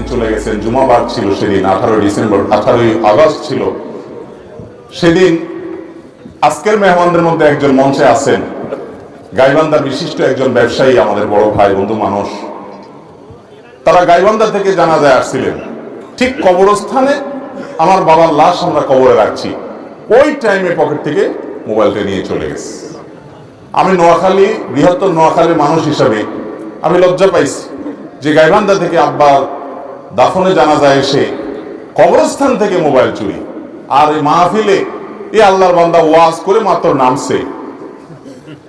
সেদিন চলে গেছেন জুমাবার ছিল সেদিন, আঠারোই ডিসেম্বর, আঠারোই আগস্ট ছিল। সেদিন আজকের মেহমানদের মধ্যে একজন মঞ্চে আছেন, গাইবান্ধার বিশিষ্ট একজন ব্যবসায়ী, আমাদের বড় ভাই, বন্ধু মানুষ। তারা গাইবান্ধা থেকে জানা যায় আসছিলেন। ঠিক কবরস্থানে আমার বাবার লাশ আমরা কবরে রাখছি। ওই টাইমে পকেট থেকে মোবাইলটা নিয়ে চলে গেছে। আমি নোয়াখালী, বৃহত্তর নোয়াখালীর মানুষ হিসাবে আমি লজ্জা পাইছি যে গাইবান্ধা থেকে আব্বার দাফনে জানা যায় এসে কবরস্থান থেকে মোবাইল চুরি। আর এই মাহফিলে এই আল্লাহর বান্দা ওয়াজ করে মাত্র নামছে।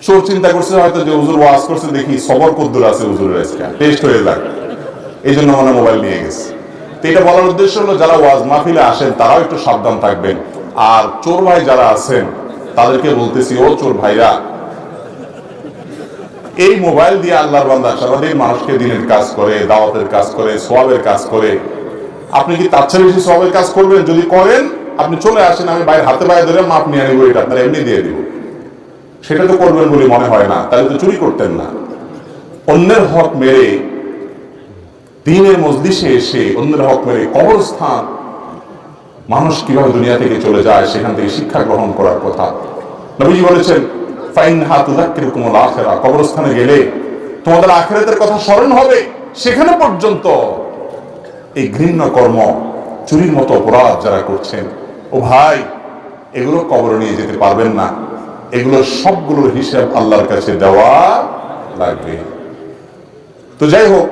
চোর চিন্তা করছে হয়তো যে হুজুর ওয়াজ করছে, দেখি সবর কদ্দুর আছে হুজুরের আজকে। টেস্ট হয়ে যাক। এই জন্য মানে মোবাইল নিয়ে গেছে। তো এটা বলার উদ্দেশ্য হলো, যারা ওয়াজ মাহফিলে আসেন, তারাও একটু সাবধান থাকবেন। আর চোর ভাই যারা আছেন, তাদেরকে বলতেছি, ও চোর ভাইরা এই মোবাইল দিয়ে আল্লাহর বান্দা সারাদিন মানুষকে দিনের কাজ করে, দাওয়াতের কাজ করে সোয়াবের কাজ করে। আপনি কি তার চেয়ে বেশি সোয়াবের কাজ করবেন? যদি করেন, আপনি চলে আসেন, আমি বাইরে হাতে বাইরে ধরে মাপ নিয়ে নিব এটা আপনার এমনি দিয়ে দিব। সেটা তো করবেন বলে মনে হয় না, তাহলে তো চুরি করতেন না। অন্যের হক মেরে দিনের মজলিসে এসে অন্যের হক মেরে কবরস্থান মানুষ কীভাবে দুনিয়া থেকে চলে যায়, সেখান থেকে শিক্ষা গ্রহণ করার কথা। নবীজি বলেছেন ফাইন হাত উদাক্কিরকুমুল আখিরা কবরস্থানে গেলে তোমাদের আখিরাতের কথা স্মরণ হবে সেখানে পর্যন্ত। এই ঘৃণ্য কর্ম চুরির মতো অপরাধ যারা করছেন, ও ভাই, এগুলো কবর নিয়ে যেতে পারবেন না। এগুলো সবগুলোর হিসাব আল্লাহর কাছে দেওয়া লাগবে। তো যাই হোক,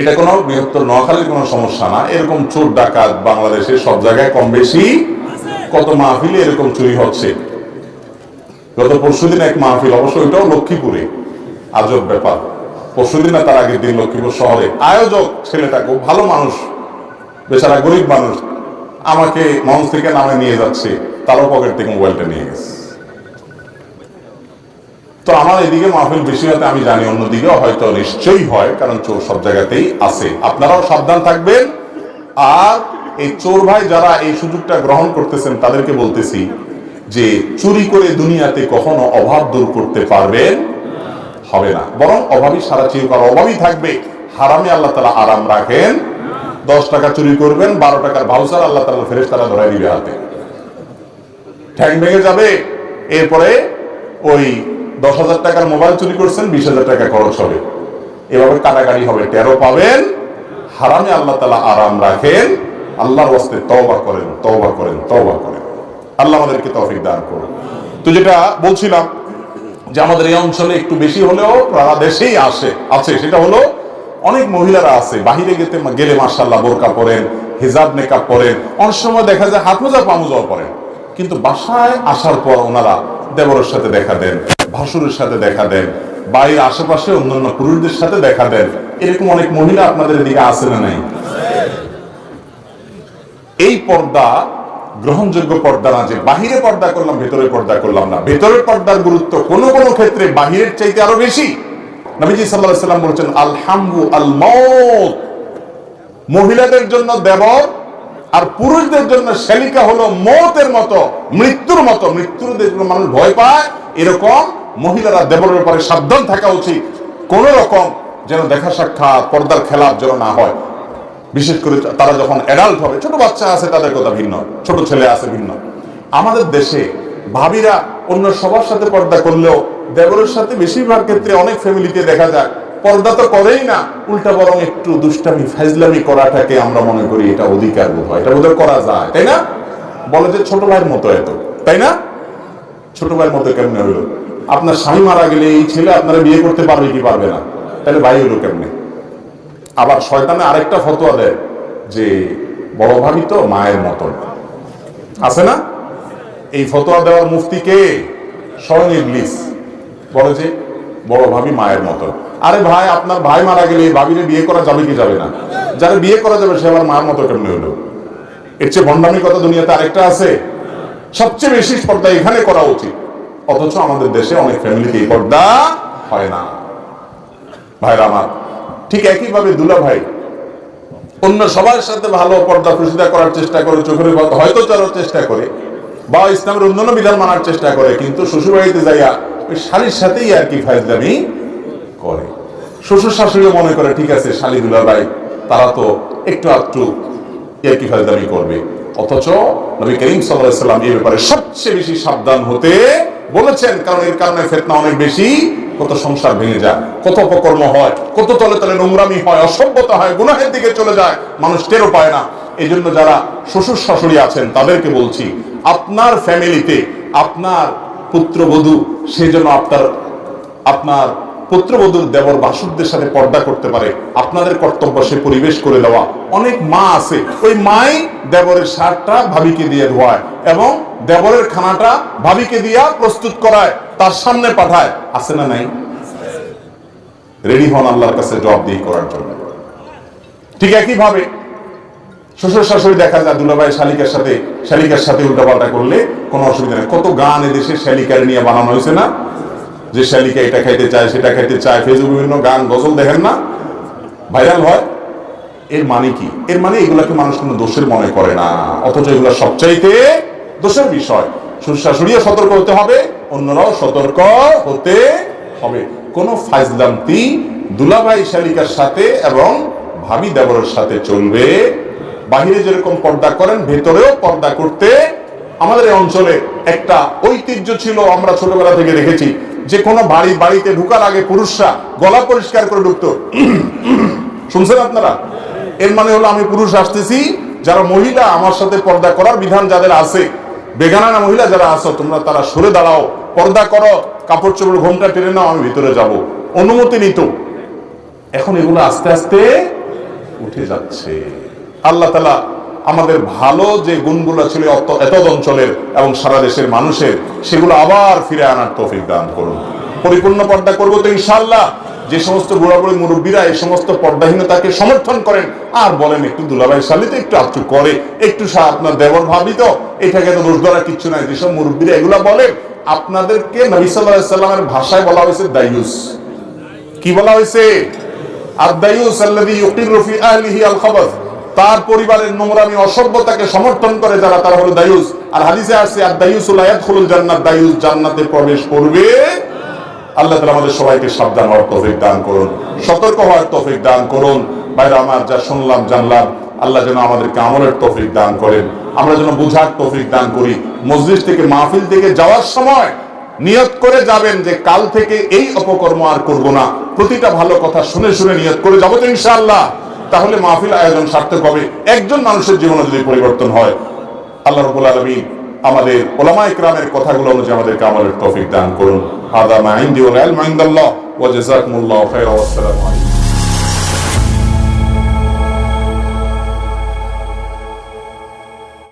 এটা কোনো বৃহত্তর নোয়াখালীর কোনো সমস্যা না। এরকম চোর ডাকাত বাংলাদেশের সব জায়গায় কম বেশি। কত মাহফিলে এরকম চুরি হচ্ছে। গত পরশুদিন এক মাহফিল, অবশ্য ওইটাও লক্ষ্মীপুরে। আজব ব্যাপার। পরশুদিন না তার আগের দিন লক্ষ্মীপুর শহরে। আয়োজক ছেলেটা খুব ভালো মানুষ, বেচারা গরিব মানুষ, আমাকে মঞ্চ থেকে নামে নিয়ে যাচ্ছে। তারও পকেট থেকে মোবাইলটা নিয়ে গেছে। তো আমার এদিকে মাহফিল বেশি হতে আমি জানি, অন্যদিকেও হয়তো নিশ্চয়ই হয়, কারণ চোর সব জায়গাতেই আছে। আপনারাও সাবধান থাকবেন। আর এই চোর ভাই যারা এই সুযোগটা গ্রহণ করতেছেন, তাদেরকে বলতেছি যে চুরি করে দুনিয়াতে কখনো অভাব দূর করতে পারবেন হবে না। বরং অভাবী সারা চিরকাল অভাবই থাকবে। হারামে আল্লাহ তালা আরাম রাখেন। দশ টাকা চুরি করবেন, বারো টাকার ভাউসার আল্লাহ তালা ফেরেস তারা ধরাই দিবে হাতে। ঠ্যাং ভেঙে যাবে। এরপরে ওই দশ হাজার টাকার মোবাইল চুরি করছেন, বিশ হাজার টাকা খরচ হবে। এভাবে কাটাকাটি হবে তেরো পাবেন। হারামে আল্লাহ তালা আরাম রাখেন। আল্লাহর ওয়াস্তে তওবা করেন তওবা করেন তওবা করেন। আল্লাহ আমাদেরকে তৌফিক দান করুন। তো যেটা বলছিলাম যে আমাদের এই অঞ্চলে একটু বেশি হলেও সারা দেশেই আসে, আছে। সেটা হলো অনেক মহিলারা আছে, বাহিরে গেতে গেলে মার্শাল্লাহ বোরকা পরেন, হিজাব মেকআপ পরেন, অনেক সময় দেখা যায় হাত মোজা পামুজাও পরেন। কিন্তু বাসায় আসার পর ওনারা দেবরের সাথে দেখা দেন, ভাসুরের সাথে দেখা দেন বাইরের আশেপাশে অন্যান্য পুরুষদের সাথে দেখা দেন। এরকম অনেক মহিলা আপনাদের এদিকে আছে না নাই? এই পর্দা গ্রহণযোগ্য পর্দা না যে বাহিরে পর্দা করলাম, ভেতরে পর্দা করলাম না। ভেতরের পর্দার গুরুত্ব কোনো কোনো ক্ষেত্রে বাহিরের চাইতে আরও বেশি। নবীজি সাল্লাহ সাল্লাম বলছেন আলহামু আল মৌত মহিলাদের জন্য দেবর আর পুরুষদের জন্য শালিকা হলো মতের মতো, মৃত্যুর মতো। মৃত্যুর দেখলে মানুষ ভয় পায়, এরকম মহিলারা দেবরের ব্যাপারে সাবধান থাকা উচিত। কোন রকম যেন দেখা সাক্ষাৎ, পর্দার খেলাপ যেন না হয়। বিশেষ করে তারা যখন অ্যাডাল্ট হবে, ছোট বাচ্চা আছে তাদের কথা ভিন্ন, ছোট ছেলে আছে ভিন্ন। আমাদের দেশে ভাবিরা অন্য সবার সাথে পর্দা করলেও দেবরের সাথে বেশিরভাগ ক্ষেত্রে অনেক ফ্যামিলিতে দেখা যায়, পর্দা তো করেই না, উল্টা বরং একটু দুষ্টামি ফাইজলামি করাটাকে আমরা মনে করি এটা অধিকার বোধ হয়, এটা বোধহয় করা যায়, তাই না? বলে যে ছোট ভাইয়ের মতো এত, তাই না? ছোট ভাইয়ের মতো কেমনে হইল? আপনার স্বামী মারা গেলে এই ছেলে আপনারা বিয়ে করতে পারবে কি পারবে না? তাহলে ভাই হলো কেমনে? আবার শয়তানে আরেকটা ফতোয়া দেয় যে, বড় ভাবি তো মায়ের মতন। আছে না? এই ফতোয়া দেওয়ার মুফতি কে? স্বয়ং ইবলিস। বলে যে, বড় ভাবি মায়ের মতন। আরে ভাই, আপনার ভাই মারা গেলে ভাবিরে বিয়ে করা যাবে কি যাবে না? যারা বিয়ে করা যাবে, সে আবার মায়ের মতো কেমনে হলো? এর চেয়ে ভণ্ডামি কথা দুনিয়াতে আরেকটা আছে? সবচেয়ে বেশি পর্দা এখানে করা উচিত। অথচ আমাদের দেশে অনেক ফ্যামিলিতে এই পর্দা হয় না। ভাইরা আমার ঠিক একইভাবে দুলা ভাই, অন্য সবার সাথে ভালো পর্দা প্রসিদা করার চেষ্টা করে, চোখের হয়তো চলার চেষ্টা করে, বা ইসলামের অন্যান্য বিধান মানার চেষ্টা করে, কিন্তু শ্বশুরবাড়িতে যাইয়া ওই শালির সাথেই আর কি ফাইজলামি করে। শ্বশুর শাশুড়ি মনে করে, ঠিক আছে শালি দুলা ভাই, তারা তো একটু একটু এর কি ফায়দামি করবে। অথচ নবী করিম সাল্লাল্লাহু সাল্লাম এই ব্যাপারে সবচেয়ে বেশি সাবধান হতে বলেছেন, কারণ এর কারণে ফেতনা অনেক বেশি। কত সংসার ভেঙে যায়, কত অপকর্ম হয়, কত তলে তলে নোংরামি হয়, অসভ্যতা হয়, গুনাহের দিকে চলে যায়, মানুষ টেরও পায় না। এই জন্য যারা শ্বশুর শাশুড়ি আছেন, তাদেরকে বলছি, আপনার ফ্যামিলিতে আপনার পুত্রবধূ সেই জন্য আপনার আপনার পুত্রবধূর দেবর বাসুরদের সাথে পর্দা করতে পারে, আপনাদের কর্তব্য সে পরিবেশ করে দেওয়া। অনেক মা আছে, ওই মাই দেবরের শার্টটা ভাবিকে দিয়ে ধোয়ায় এবং দেবরের খানাটা ভাবিকে দিয়া প্রস্তুত করায়। তার সামনে পাঠায়, আছে না নাই? রেডি হন আল্লাহর কাছে জবাব দিয়ে করার জন্য। ঠিক একই ভাবে শ্বশুর শাশুড়ি দেখা যায় দুলাভাই শালিকার সাথে শালিকার সাথে উল্টাপাল্টা করলে কোনো অসুবিধা নেই। কত গান এদেশে শালিকার নিয়ে বানানো হয়েছে না? যে শালিকা এটা খাইতে চায়, সেটা খাইতে চায়, ফেসবুক বিভিন্ন গান, গজল দেখেন না? ভাইরাল হয়? এর মানে কি? এর মানে এগুলাকে মানুষ কোনো দোষের মনে করে না। অথচ এগুলো সবচাইতে দোষের বিষয়। শ্বশুর শাশুড়িও সতর্ক হতে হবে অন্যরাও সতর্ক হতে হবে। কোন ফাইজলামতি দুলাভাই শালিকার সাথে এবং ভাবি দেবরের সাথে চলবে। বাহিরে যেরকম পর্দা করেন, ভেতরেও পর্দা করতে আমাদের এই অঞ্চলে একটা ঐতিহ্য ছিল, আমরা ছোটবেলা থেকে দেখেছি। যে কোনো বাড়ি, বাড়িতে ঢুকার আগে পুরুষরা গলা পরিষ্কার করে ঢুকতো। শুনছেন আপনারা? এর মানে হলো আমি পুরুষ আসতেছি, যারা মহিলা আমার সাথে পর্দা করার বিধান যাদের আছে, বেগানা মহিলা যারা আছো, তোমরা তারা সরে দাঁড়াও। পর্দা করো, কাপড় চোপড়, ঘোমটা টেনে নাও, আমি ভিতরে যাব। অনুমতি নিত। এখন এগুলো আস্তে আস্তে উঠে যাচ্ছে। আল্লাহ তালা আমাদের ভালো যে গুণগুলো ছিল এতদ অঞ্চলের এবং সারা দেশের মানুষের, সেগুলো আবার ফিরে আনার তৌফিক দান করুন। পরিপূর্ণ পর্দা করব তো ইনশাল্লাহ যে সমস্ত বুড়াবুড়ি মুরব্বীরা, এই সমস্ত পর্দাহীনতাকে সমর্থন করেন, আর বলেন, একটু দুলাভাই শালিতে একটু আচ্ছু করে, একটু আপনার দেবর ভাবিত, এটাকে তো দোষ ধরা কিচ্ছু নাই। যেসব মুরব্বীরা এগুলা বলে আপনাদেরকে নবী ভাষায় বলা হয়েছে দায়ুস। কি বলা হয়েছে? তার পরিবারের নোংরামি, অসভ্যতাকে সমর্থন করে যারা, তারা হলো আর হাদিসে ইয়াদখুলুল জান্নাত জান্নাতে প্রবেশ করবে। আল্লাহ তাআলা আমাদের সবাইকে সাবধান হওয়ার দান করুন। সতর্ক হওয়ার দান করুন। বাইরে আমার যা শুনলাম, জানলাম, আল্লাহ যেন আমাদেরকে আমলের তৌফিক দান করেন। আমরা যেন বুঝার তৌফিক দান করি। মসজিদ থেকে মাহফিল থেকে যাওয়ার সময় নিয়ত করে যাবেন যে কাল থেকে এই অপকর্ম আর করব না। প্রতিটা ভালো কথা শুনে শুনে নিয়ত করে যাব তো ইনশাআল্লাহ। তাহলে মাহফিল আয়োজন সার্থক হবে। একজন মানুষের জীবনে যদি পরিবর্তন হয়, আল্লাহ রবুল আলমী আমাদের ওলামা ইকরামের কথাগুলো অনুযায়ী আমাদেরকে আমলের তৌফিক দান করুন। আদা মাইন্দি ওয়াল ইলমু ইনদাল্লাহ। ওয়া জাযাকুমুল্লাহু খাইরান ওয়া আসসালামু আলাইকুম।